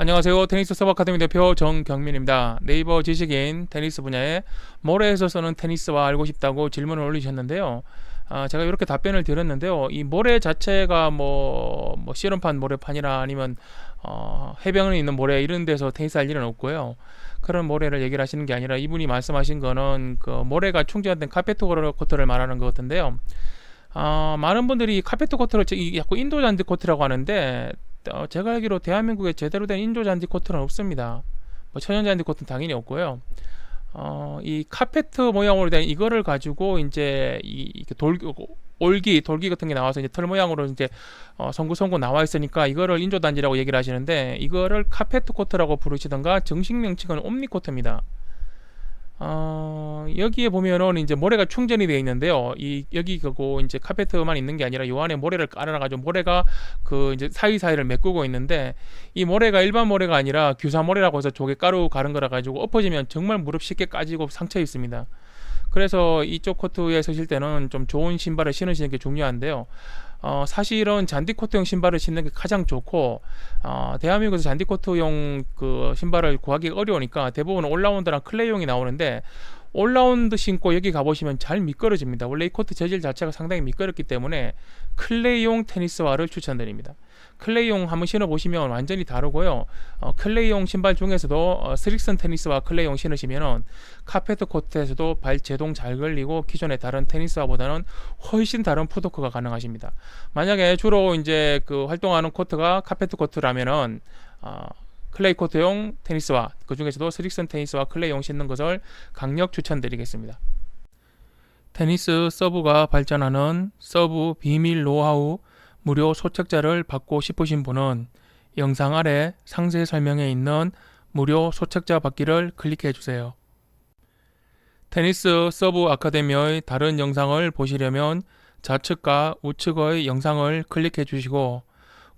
안녕하세요. 테니스 서브 아카데미 대표 정경민입니다. 네이버 지식인 테니스 분야에 모래에서 쓰는 테니스와 알고 싶다고 질문을 올리셨는데요. 아, 제가 이렇게 답변을 드렸는데요. 이 모래 자체가 뭐, 뭐 씨름판 모래판이나 아니면 어, 해변에 있는 모래 이런 데서 테니스 할 일은 없고요. 그런 모래를 얘기를 하시는 게 아니라 이분이 말씀하신 거는 그 모래가 충전된 카페트 코트를 말하는 것 같은데요. 아, 많은 분들이 카페트 코트를 자꾸 인도 잔디 코트라고 하는데 어, 제가 알기로 대한민국에 제대로 된 인조 잔디 코트는 없습니다. 뭐 천연 잔디 코트는 당연히 없고요. 어, 이 카페트 모양으로 된 이거를 가지고 이제 이 돌 올기 돌기 같은 게 나와서 이제 틀 모양으로 이제 어, 송구송구 나와 있으니까 이거를 인조 단지라고 얘기를 하시는데 이거를 카페트 코트라고 부르시던가 정식 명칭은 옴니 코트입니다. 어, 여기에 보면은 이제 모래가 충전이 되어 있는데요. 이 여기 그고 이제 카페트만 있는 게 아니라 요 안에 모래를 깔아놔가지고 모래가 그 이제 사이사이를 메꾸고 있는데 이 모래가 일반 모래가 아니라 규사 모래라고 해서 조개 가루 가른 거라 가지고 엎어지면 정말 무릎 쉽게 까지고 상처 있습니다. 그래서 이쪽 코트에 서실 때는 좀 좋은 신발을 신으시는 게 중요한데요. 어, 사실은 잔디 코트용 신발을 신는 게 가장 좋고 어, 대한민국에서 잔디 코트용 그 신발을 구하기 어려우니까 대부분 올라운드랑 클레이용이 나오는데 올라운드 신고 여기 가보시면 잘 미끄러집니다. 원래 이 코트 재질 자체가 상당히 미끄럽기 때문에 클레이용 테니스화를 추천드립니다. 클레이용 한번 신어보시면 완전히 다르고요. 어, 클레이용 신발 중에서도 어, 스릭슨 테니스와 클레이용 신으시면은 카페트 코트에서도 발 제동 잘 걸리고 기존의 다른 테니스화보다는 훨씬 다른 푸드워크가 가능하십니다. 만약에 주로 이제 그 활동하는 코트가 카페트 코트라면은 어, 클레이 코트용 테니스화 그 중에서도 스릭슨 테니스와 클레이용 신는 것을 강력 추천드리겠습니다. 테니스 서브가 발전하는 서브 비밀 노하우 무료 소책자를 받고 싶으신 분은 영상 아래 상세 설명에 있는 무료 소책자 받기를 클릭해 주세요. 테니스 서브 아카데미의 다른 영상을 보시려면 좌측과 우측의 영상을 클릭해 주시고